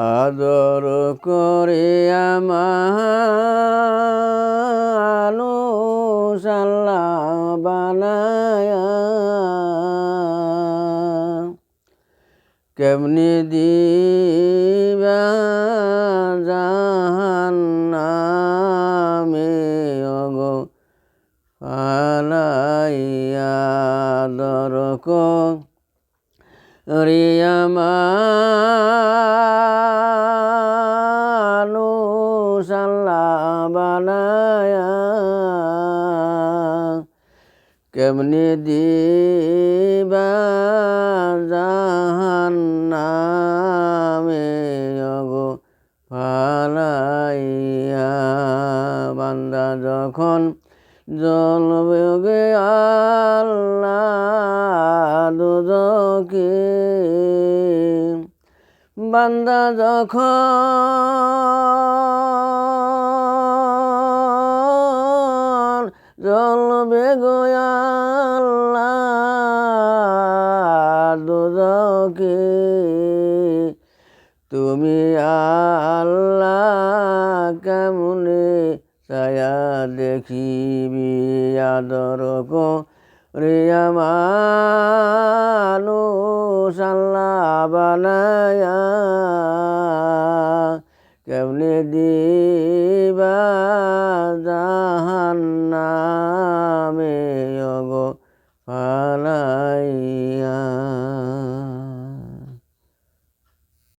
আদর করে মানুষ আল্লাহ বানায়া। কেমনি দিবা জাহান্নামে অগো পালাইয়া দরক রিয়ামানুষ বানায়া কেমনি দিবা অগো ফালাইয়া? বান্দা যখন জলবে আল্লাহ বান্দা যখন জলবে গোয়াল্লাহ দুদকে। তুমি আল্লাহ কেমনে ছায়া দেখিবি আদর রে মানুষ আল্লাহ বানায়া। কেমনে দিবা জাহান্নামে অগো ফালাইয়া